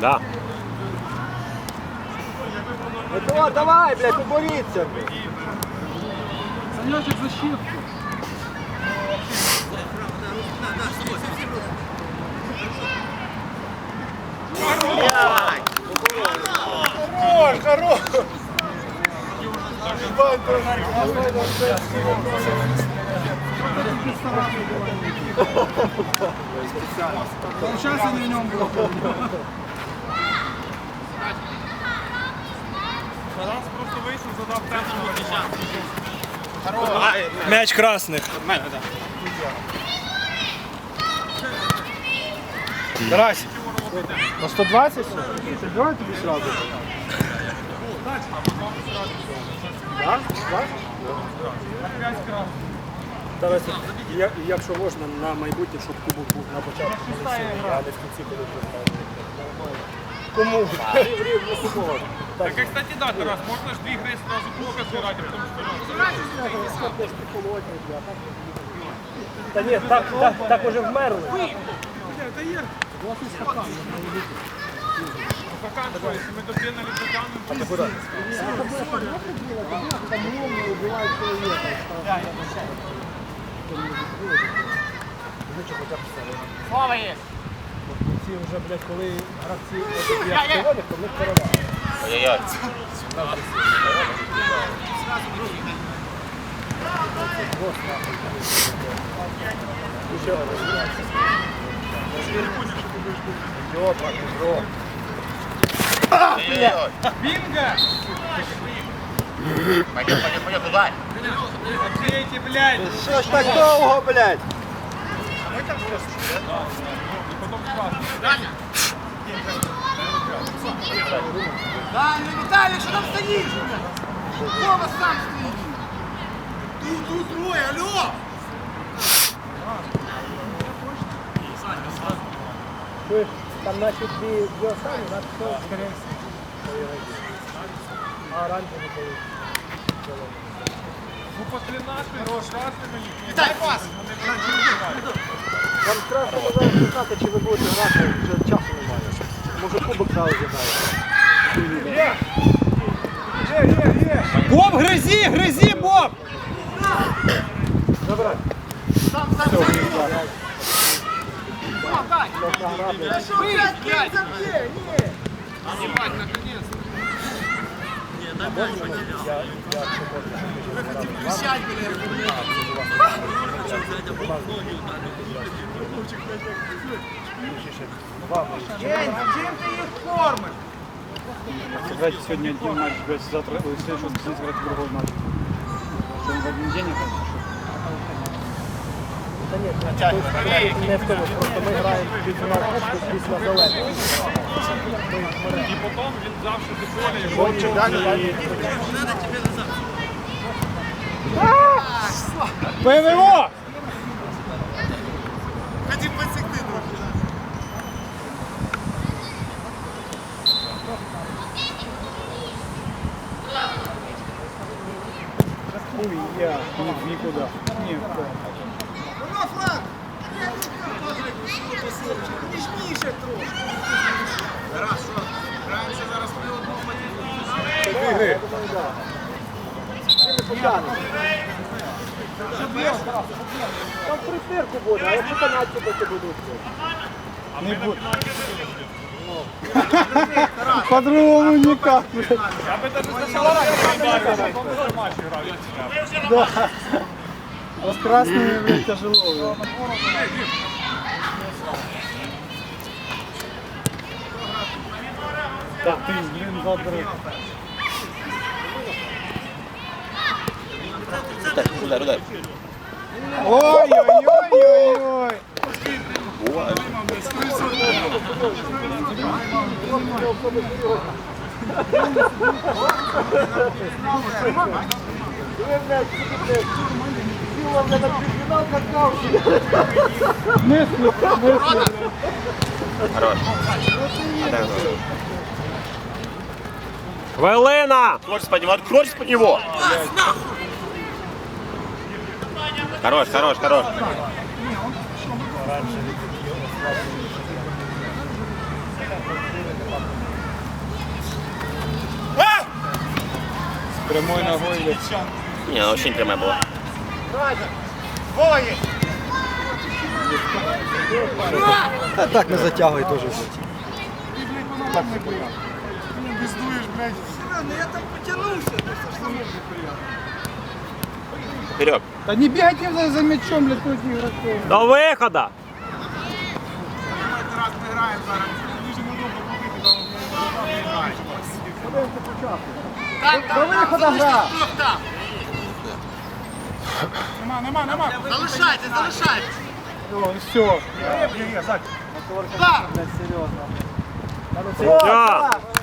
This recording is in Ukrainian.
Да. Ну, Этого, давай, блядь, поборіться. Санечек за щитку. Хорош, хорош! Иван, Сейчас я на нем был. М'яч красних. Тарась, на 120? Давай тобі сразу. Да? Я- якщо можна, на майбутнє, щоб кубок був на початку, а не в кінці, коли поставили. Кому? Так, кстати, да, Тарас, можна ж дві гри зразу кубка зіграти, а потім що? Та ні, так, так, так уже вмерли. Заканчивається, ми добігали дотягнемо. Ці вже, блядь, коли гравці як то в них перевага. Бінго! Пойдем, пойдем, пойдем туда. Отбейте, блядь! Що ж так довго, блядь? Дальний Виталик, что там стоишь? Вова сам стоит. Тут, тут двое, алло! Чуєш, там наші дві, дві останні, нас все, скоріше А оранжеві коли? Ну, після нашої розкрасними їх. Дай пас! Вам страшно зараз сказати, чи ви будете грати, вже часу немає. Може кубок зразу зіграє. Боб, грызи, грызи, Боб! Забрать. Сам, сам, сам. Отбивать наконец-то. Не, дай бой потерял. Мы хотим кричать, блядь. Хочу взять, а потом ноги ударить. Чем ты их кормишь? Сыграть сегодня один матч, без завтра, ой, в следующем воскресенье сыграть другой матч. Что, в один день это все? Та ні, не в тому, просто ми граємо після кубку, після зеленого. І потім він завжди до поля. і ПВО! Ходи Ой, я, ни- никуда. Нет! Ніжніше трошки. Що? Граємося зараз при одному Там припирку буде, а якщо канадці будуть. не будет. По-другому никак. Я би даже спочатку ударив, а потім вже матч грав. А с красными, блин, тяжело. Так, ты, блин, завтра. Удар, удар. Ой-ой-ой-ой-ой. Ви, блядь, тільки, блядь, сіла, блядь, на півфінал какавки. Мысли, мысли. Хорош. Хвилина! Откройтесь под него, откройтесь под него. Хорош, хорош, хорош. Прямой ногой. Не, очень прямая була Двоє! Та так не затягуй теж. Так ну, не поїхав. Пиздуєш, блядь. Ну я там потянувся, Вперед. Та не бігайте за мячом, блядь, против игроков. До выхода! Граємо зараз. Дуже надовго ходити, там граємо. Там, там, там, залиште трьох там. Нема, нема, нема. Залишайте, залишайте. Ну, все. Удар. Все.